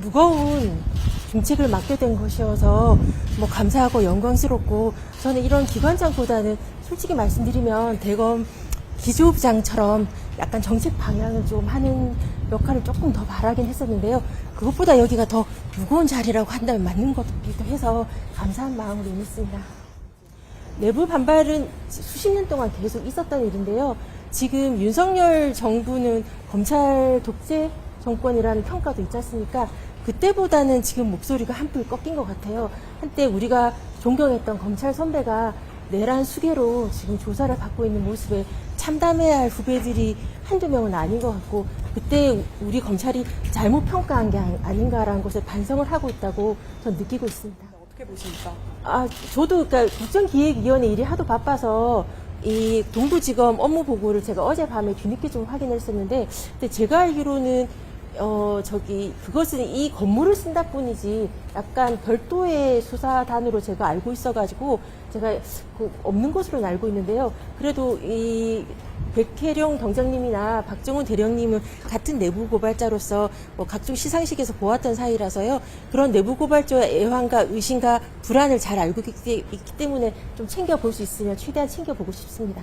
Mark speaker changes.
Speaker 1: 무거운 중책을 맡게 된 것이어서 뭐 감사하고 영광스럽고 저는 이런 기관장보다는 솔직히 말씀드리면 대검 기조부장처럼 약간 정책 방향을 좀 하는 역할을 조금 더 바라긴 했었는데요. 그것보다 여기가 더 무거운 자리라고 한다면 맞는 것이기도 해서 감사한 마음으로 임했습니다. 내부 반발은 수십 년 동안 계속 있었던 일인데요. 지금 윤석열 정부는 검찰 독재 정권이라는 평가도 있지 않습니까? 그때보다는 지금 목소리가 한풀 꺾인 것 같아요. 한때 우리가 존경했던 검찰 선배가 내란 수계로 지금 조사를 받고 있는 모습에 참담해야 할 후배들이 한두 명은 아닌 것 같고 그때 우리 검찰이 잘못 평가한 게 아닌가라는 것을 반성을 하고 있다고 전 느끼고 있습니다.
Speaker 2: 어떻게 보십니까?
Speaker 1: 아, 저도 그러니까 국정기획위원회 일이 하도 바빠서 이 동부지검 업무 보고를 제가 어젯밤에 뒤늦게 좀 확인했었는데, 근데 제가 알기로는 어 저기 그것은 이 건물을 쓴다 뿐이지 약간 별도의 수사단으로 제가 알고 있어가지고 제가 그 없는 것으로는 알고 있는데요. 그래도 이 백혜령 동장님이나 박정훈 대령님은 같은 내부 고발자로서 뭐 각종 시상식에서 보았던 사이라서요. 그런 내부 고발자의 애환과 의심과 불안을 잘 알고 있기 때문에 좀 챙겨볼 수 있으면 최대한 챙겨보고 싶습니다.